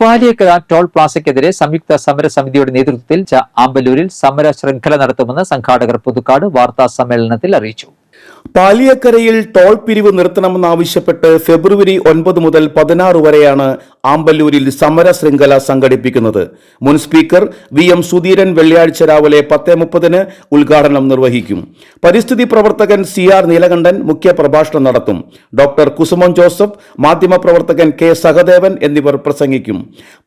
Paliyekkara toll പ്ലാസയ്ക്കെതിരെ സംയുക്ത സമര സമിതിയുടെ നേതൃത്വത്തിൽ ആമ്പല്ലൂരിൽ സമര ശൃംഖല നടത്തുമെന്ന് സംഘാടകർ പുതുക്കാട് വാർത്താ സമ്മേളനത്തിൽ അറിയിച്ചു. പാലിയക്കരയിൽ ടോൾ പിരിവ് നിർത്തണമെന്നാവശ്യപ്പെട്ട് ഫെബ്രുവരി ഒൻപത് മുതൽ പതിനാറ് വരെയാണ് ആമ്പല്ലൂരിൽ സമര ശൃംഖല സംഘടിപ്പിക്കുന്നത്. മുൻ സ്പീക്കർ വി എം സുധീരൻ വെള്ളിയാഴ്ച രാവിലെ പത്ത് മുപ്പതിന് ഉദ്ഘാടനം നിർവഹിക്കും. പരിസ്ഥിതി പ്രവർത്തകൻ സി ആർ നീലകണ്ഠൻ മുഖ്യപ്രഭാഷണം നടത്തും. ഡോക്ടർ കുസുമൻ ജോസഫ് മാധ്യമപ്രവർത്തകൻ കെ സഹദേവൻ എന്നിവർ പ്രസംഗിക്കും.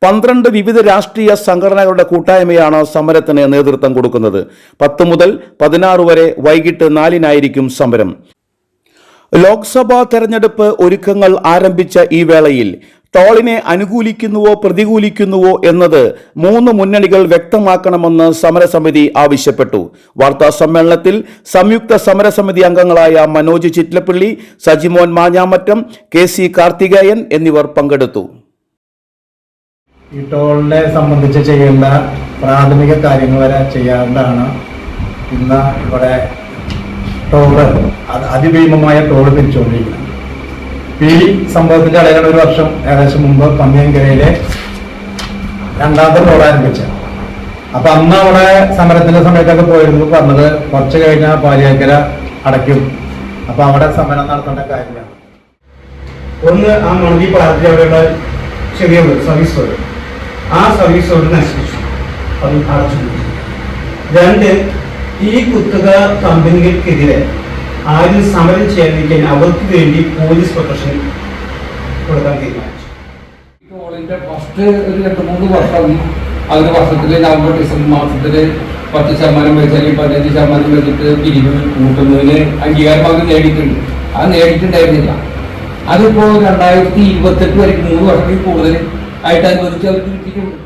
പന്ത്രണ്ട് വിവിധ രാഷ്ട്രീയ സംഘടനകളുടെ കൂട്ടായ്മയാണ് സമരത്തിന് നേതൃത്വം കൊടുക്കുന്നത്. പത്ത് മുതൽ പതിനാറ് വരെ വൈകിട്ട് നാലിനായിരിക്കും സമരം. ലോക്സഭാ തെരഞ്ഞെടുപ്പ് ഒരുക്കങ്ങൾ ആരംഭിച്ച ഈ വേളയിൽ ടോളിനെ അനുകൂലിക്കുന്നുവോ പ്രതികൂലിക്കുന്നുവോ എന്നത് മൂന്ന് മുന്നണികൾ വ്യക്തമാക്കണമെന്ന് സമരസമിതി ആവശ്യപ്പെട്ടു. വാർത്താ സമ്മേളനത്തിൽ സംയുക്ത സമരസമിതി അംഗങ്ങളായ മനോജ് ചിറ്റ്ലപ്പള്ളി സജിമോൻ മാഞ്ഞാമറ്റം കെ സി കാർത്തികേയൻ എന്നിവർ പങ്കെടുത്തു. ഈ ടോളിനെ സംബന്ധിച്ച് ചെയ്യേണ്ട പ്രാഥമിക കാര്യങ്ങൾ വരെ ചെയ്യാണ്ടാണ് ഇന്ന് ഇവിടെ ടോൾ അത് അതിഭീമമായ ടോൾ പിരിച്ചുകൊണ്ടിരിക്കുന്നത്. ഈ സംഭവത്തിന്റെ അടയാളം ഒരു വർഷം ഏകദേശം മുമ്പ് പന്നിയൻകരയിലെ രണ്ടാമത്തെ റോഡ് ആരംഭിച്ചത്. അപ്പൊ അന്ന് അവിടെ സമരത്തിന്റെ സമയത്തൊക്കെ പോയിരുന്നു. പറഞ്ഞത് കുറച്ച് കഴിഞ്ഞാൽ പാലിയാക്കര അടയ്ക്കും. അപ്പൊ അവിടെ സമരം നടത്തേണ്ട കാര്യമില്ല. ഒന്ന് ആ മണലി പാലത്തിൽ അവരുടെ ചെറിയ സർവീസ് റോഡ് ആ സർവീസ് റോഡ് അത് അടച്ചു രണ്ട് ഈ കുത്തക കമ്പനികൾക്കെതിരെ ആരും സമരം ചെയ്യാതിരിക്കാൻ അവർക്ക് വേണ്ടി പോലീസ് പ്രൊട്ടക്ഷൻ കൊടുക്കാൻ തീരുമാനിച്ചു. ടോളിന്റെ ഫസ്റ്റ് അവർ നവംബർ ഡിസംബർ മാസത്തിൽ പത്ത് ശതമാനം വെച്ച് അല്ലെങ്കിൽ പതിനഞ്ച് ശതമാനം വെച്ചിട്ട് പിരിവ് കൂട്ടുന്നതിന് അംഗീകാരം അവർ നേടിയിട്ടുണ്ട്. അത് നേടിയിട്ടുണ്ടായിരുന്നില്ല. അതിപ്പോ രണ്ടായിരത്തി ഇരുപത്തെട്ട് വരെ മൂന്ന് വർഷത്തിൽ കൂടുതൽ ആയിട്ട് അനുവദിച്ച് അവർക്ക് കിട്ടിയിട്ടുണ്ട്.